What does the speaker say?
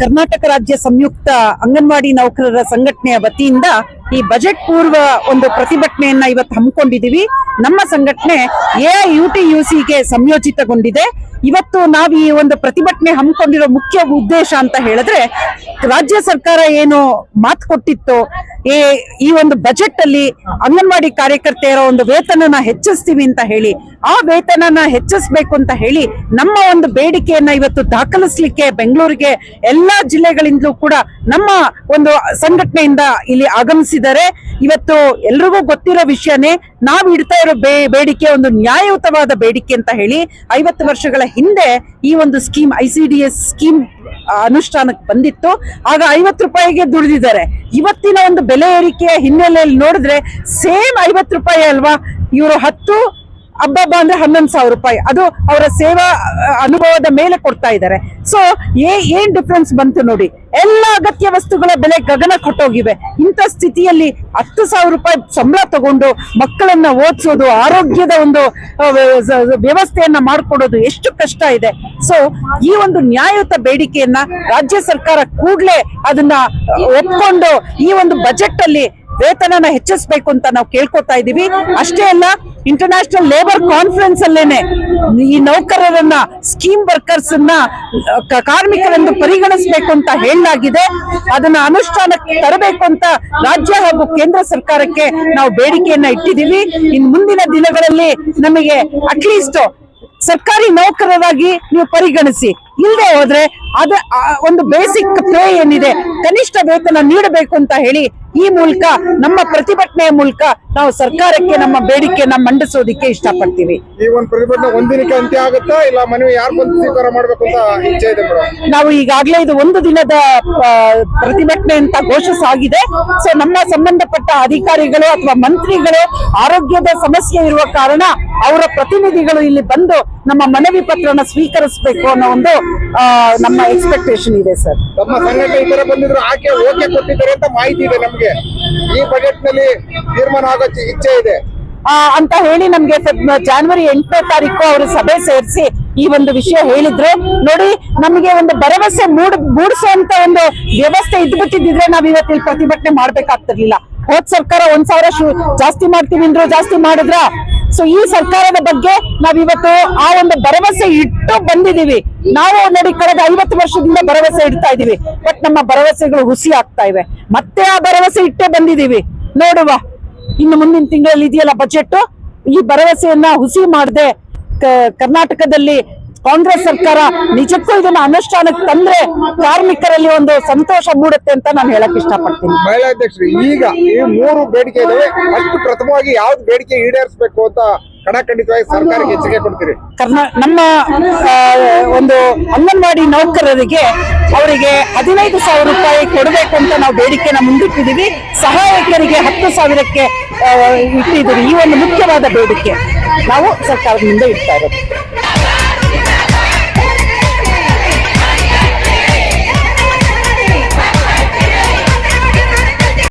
ಕರ್ನಾಟಕ ರಾಜ್ಯ ಸಂಯುಕ್ತ ಅಂಗನವಾಡಿ ನೌಕರರ ಸಂಘಟನೆಯ ವತಿಯಿಂದ ಈ ಬಜೆಟ್ ಪೂರ್ವ ಒಂದು ಪ್ರತಿಭಟನೆಯನ್ನ ಇವತ್ತು ಹಮ್ಮಿಕೊಂಡಿದೀವಿ ನಮ್ಮ ಸಂಘಟನೆ ಎ ಯುಟಿಯುಸಿಗೆ ಸಂಯೋಜಿತಗೊಂಡಿದೆ. ಇವತ್ತು ನಾವು ಈ ಒಂದು ಪ್ರತಿಭಟನೆ ಹಮ್ಮಿಕೊಂಡಿರೋ ಮುಖ್ಯ ಉದ್ದೇಶ ಅಂತ ಹೇಳಿದ್ರೆ, ರಾಜ್ಯ ಸರ್ಕಾರ ಏನು ಮಾತು ಕೊಟ್ಟಿತ್ತು, ಈ ಈ ಒಂದು ಬಜೆಟ್ ಅಲ್ಲಿ ಅಂಗನವಾಡಿ ಕಾರ್ಯಕರ್ತೆಯರ ಒಂದು ವೇತನನ ಹೆಚ್ಚಿಸ್ತೀವಿ ಅಂತ ಹೇಳಿ, ಆ ವೇತನನ ಹೆಚ್ಚಿಸ್ಬೇಕು ಅಂತ ಹೇಳಿ ನಮ್ಮ ಒಂದು ಬೇಡಿಕೆಯನ್ನ ಇವತ್ತು ದಾಖಲಿಸ್ಲಿಕ್ಕೆ ಬೆಂಗಳೂರಿಗೆ ಎಲ್ಲಾ ಜಿಲ್ಲೆಗಳಿಂದಲೂ ಕೂಡ ನಮ್ಮ ಒಂದು ಸಂಘಟನೆಯಿಂದ ಇಲ್ಲಿ ಆಗಮಿಸಿದರೆ ಇವತ್ತು ಎಲ್ರಿಗೂ ಗೊತ್ತಿರೋ ವಿಷಯನೇ, ನಾವು ಇಡ್ತಾ ಇರೋ ಬೇಡಿಕೆ ಒಂದು ನ್ಯಾಯಯುತವಾದ ಬೇಡಿಕೆ ಅಂತ ಹೇಳಿ ಐವತ್ತು ವರ್ಷಗಳ ಹಿಂದೆ ಈ ಒಂದು scheme I C D S scheme ಅನುಷ್ಠಾನಕ್ಕೆ ಬಂದಿತ್ತು. ಆಗ ಐವತ್ತು ರೂಪಾಯಿಗೆ ದುಡಿದಿದ್ದಾರೆ. ಇವತ್ತಿನ ಒಂದು ಬೆಲೆ ಏರಿಕೆಯ ಹಿನ್ನೆಲೆಯಲ್ಲಿ ನೋಡಿದ್ರೆ ಸೇಮ್ ಐವತ್ತು ರೂಪಾಯಿ ಅಲ್ವಾ? ಇವರು ಹತ್ತು ಹಬ್ಬಬ್ಬ ಅಂದ್ರೆ ಹನ್ನೊಂದು ಸಾವಿರ ರೂಪಾಯಿ. ಅದು ಅವರ ಸೇವಾ ಅನುಭವದ ಮೇಲೆ ಕೊಡ್ತಾ ಇದ್ದಾರೆ. ಸೊ ಏನ್ ಡಿಫ್ರೆನ್ಸ್ ಬಂತು ನೋಡಿ. ಎಲ್ಲ ಅಗತ್ಯ ವಸ್ತುಗಳ ಬೆಲೆ ಗಗನ ಕೊಟ್ಟೋಗಿವೆ. ಇಂಥ ಸ್ಥಿತಿಯಲ್ಲಿ ಹತ್ತು ಸಾವಿರ ರೂಪಾಯಿ ಸಂಬಳ ತಗೊಂಡು ಮಕ್ಕಳನ್ನ ಓದಿಸೋದು, ಆರೋಗ್ಯದ ಒಂದು ವ್ಯವಸ್ಥೆಯನ್ನ ಮಾಡಿಕೊಡೋದು ಎಷ್ಟು ಕಷ್ಟ ಇದೆ. ಸೊ ಈ ಒಂದು ನ್ಯಾಯಯುತ ಬೇಡಿಕೆಯನ್ನ ರಾಜ್ಯ ಸರ್ಕಾರ ಕೂಡಲೇ ಅದನ್ನ ಒಪ್ಕೊಂಡು ಈ ಒಂದು ಬಜೆಟ್ ಅಲ್ಲಿ ವೇತನನ ಹೆಚ್ಚಿಸಬೇಕು ಅಂತ ನಾವು ಕೇಳ್ಕೊತಾ ಇದೀವಿ. ಅಷ್ಟೇ ಅಲ್ಲ ಇಂಟರ್ನ್ಯಾಷನಲ್ ಲೇಬರ್ ಕಾನ್ಫರೆನ್ಸ್ ಅಲ್ಲೇನೆ ಈ ನೌಕರರನ್ನ ಸ್ಕೀಮ್ ವರ್ಕರ್ಸ್ ಅನ್ನ ಕಾರ್ಮಿಕರೆಂದು ಪರಿಗಣಿಸಬೇಕು ಅಂತ ಹೇಳಲಾಗಿದೆ. ಅದನ್ನ ಅನುಷ್ಠಾನಕ್ಕೆ ತರಬೇಕು ಅಂತ ರಾಜ್ಯ ಹಾಗೂ ಕೇಂದ್ರ ಸರ್ಕಾರಕ್ಕೆ ನಾವು ಬೇಡಿಕೆಯನ್ನ ಇಟ್ಟಿದ್ದೀವಿ ಇನ್ ಮುಂದಿನ ದಿನಗಳಲ್ಲಿ ನಮಗೆ ಅಟ್ಲೀಸ್ಟ್ ಸರ್ಕಾರಿ ನೌಕರರಾಗಿ ನೀವು ಪರಿಗಣಿಸಿ. ಇಲ್ಲದೆ ಹೋದ್ರೆ ಅದ ಒಂದು ಬೇಸಿಕ್ ಪೇ ಏನಿದೆ ಕನಿಷ್ಠ ವೇತನ ನೀಡಬೇಕು ಅಂತ ಹೇಳಿ ಈ ಮೂಲಕ ನಮ್ಮ ಪ್ರತಿಭಟನೆಯ ಮೂಲಕ ನಾವು ಸರ್ಕಾರಕ್ಕೆ ನಮ್ಮ ಬೇಡಿಕೆಯನ್ನ ಮಂಡಿಸೋದಿಕ್ಕೆ ಇಷ್ಟಪಡ್ತೀವಿ. ಈ ಒಂದು ಪ್ರತಿಭಟನೆ ಒಂದಿನಕ್ಕೆ ಅಂತ್ಯ ಆಗುತ್ತಾ ಇಲ್ಲ ಮನವಿ ಯಾರು ಬಂದು ಸ್ವೀಕಾರ ಮಾಡಬೇಕು ಅಂತ ಇಚ್ಛೆ ಇದೆ ನಾವು ಈಗಾಗಲೇ ಇದು ಒಂದು ದಿನದ ಪ್ರತಿಭಟನೆ ಅಂತ ಘೋಷಿಸಾಗಿದೆ. ಸೊ ನಮ್ಮ ಸಂಬಂಧಪಟ್ಟ ಅಧಿಕಾರಿಗಳು ಅಥವಾ ಮಂತ್ರಿಗಳು ಆರೋಗ್ಯದ ಸಮಸ್ಯೆ ಇರುವ ಕಾರಣ ಅವರ ಪ್ರತಿನಿಧಿಗಳು ಇಲ್ಲಿ ಬಂದು ನಮ್ಮ ಮನವಿ ಪತ್ರನ ಸ್ವೀಕರಿಸಬೇಕು ಅನ್ನೋ ಒಂದು ನಮ್ಮ ಎಕ್ಸ್ಪೆಕ್ಟೇಷನ್ ಇದೆ ಸರ್. ತಮ್ಮ ಸಂಘಟನೆ ಈ ತರ ಬಂದಿದ್ರು ಆಕೆ ಓಕೆ ಕೊಟ್ಟಿದ್ದಾರೆ ಅಂತ ಮಾಹಿತಿ ಇದೆ ನಮ್ಗೆ. ಈ ಬಜೆಟ್ನಲ್ಲಿ ತೀರ್ಮಾನ ಆಗೋ ಇಚ್ಛೆ ಇದೆ. ಅಂತ ಹೇಳಿ ನಮ್ಗೆ ಜಾನ್ವರಿ ಎಂಟನೇ ತಾರೀಕು ಅವರು ಸಭೆ ಸೇರಿಸಿ ಈ ಒಂದು ವಿಷಯ ಹೇಳಿದ್ರು. ನೋಡಿ ನಮಗೆ ಒಂದು ಭರವಸೆ ಮೂಡ್ ಮೂಡಿಸುವಂತ ಒಂದು ವ್ಯವಸ್ಥೆ ಇದ್ಬಿಟ್ಟಿದ್ರೆ ನಾವ್ ಇವತ್ತು ಪ್ರತಿಭಟನೆ ಮಾಡ್ಬೇಕಾಗ್ತಿರ್ಲಿಲ್ಲ. ಹೋದ್ ಸರ್ಕಾರ ಒಂದ್ ಸಾವಿರ ಶು- ಜಾಸ್ತಿ ಮಾಡ್ತೀವಿ ಅಂದ್ರು ಜಾಸ್ತಿ ಮಾಡಿದ್ರ? ಸೊ ಈ ಸರ್ಕಾರದ ಬಗ್ಗೆ ನಾವ್ ಇವತ್ತು ಆ ಒಂದು ಭರವಸೆ ಇಟ್ಟು ಬಂದಿದೀವಿ ನಾವು ನೋಡಿ ಕಳೆದ ಐವತ್ತು ವರ್ಷದಿಂದ ಭರವಸೆ ಇಡ್ತಾ ಇದೀವಿ ಬಟ್ ನಮ್ಮ ಭರವಸೆಗಳು ಹುಸಿ ಆಗ್ತಾ ಇವೆ. ಮತ್ತೆ ಆ ಭರವಸೆ ಇಟ್ಟೇ ಬಂದಿದೀವಿ ನೋಡುವ. ಇನ್ನು ಮುಂದಿನ ತಿಂಗಳಲ್ಲಿ ಇದೆಯಲ್ಲ ಬಜೆಟ್ ಈ ಭರವಸೆಯನ್ನ ಹುಸಿ ಮಾಡದೆ ಕರ್ನಾಟಕದಲ್ಲಿ ಕಾಂಗ್ರೆಸ್ ಸರ್ಕಾರ ನಿಜಕ್ಕೂ ಇದನ್ನ ಅನುಷ್ಠಾನಕ್ಕೆ ತಂದ್ರೆ ಕಾರ್ಮಿಕರಲ್ಲಿ ಒಂದು ಸಂತೋಷ ಮೂಡುತ್ತೆ ಅಂತ ನಾನು ಹೇಳಕ್ ಇಷ್ಟಪಡ್ತೀನಿ. ಮಹಿಳಾ ಅಧ್ಯಕ್ಷರು ಈಗ ಈ ಮೂರು ಬೇಡಿಕೆ ಇದಾವೆ. ಅಷ್ಟು ಪ್ರಥಮವಾಗಿ ಯಾವ್ದು ಬೇಡಿಕೆ ಈಡೇರಿಸಬೇಕು ಅಂತ ಕಡಖಂಡಿತವಾಗಿ ಸರ್ಕಾರಕ್ಕೆ ಎಚ್ಚರಿಕೆ ಕೊಡ್ತೀರಿ? ನಮ್ಮ ಒಂದು ಅಂಗನವಾಡಿ ನೌಕರರಿಗೆ ಅವರಿಗೆ ಹದಿನೈದು ಸಾವಿರ ರೂಪಾಯಿ ಕೊಡಬೇಕು ಅಂತ ನಾವು ಬೇಡಿಕೆನ ಮುಂದಿಟ್ಟಿದೀವಿ ಸಹಾಯಕರಿಗೆ ಹತ್ತು ಸಾವಿರಕ್ಕೆ ಇಟ್ಟಿದ್ದೀವಿ ಈ ಒಂದು ಮುಖ್ಯವಾದ ಬೇಡಿಕೆ. ನಾವು ಸರ್ಕಾರದ ಮುಂದೆ ಇಡ್ತಾ ಇರೋದು.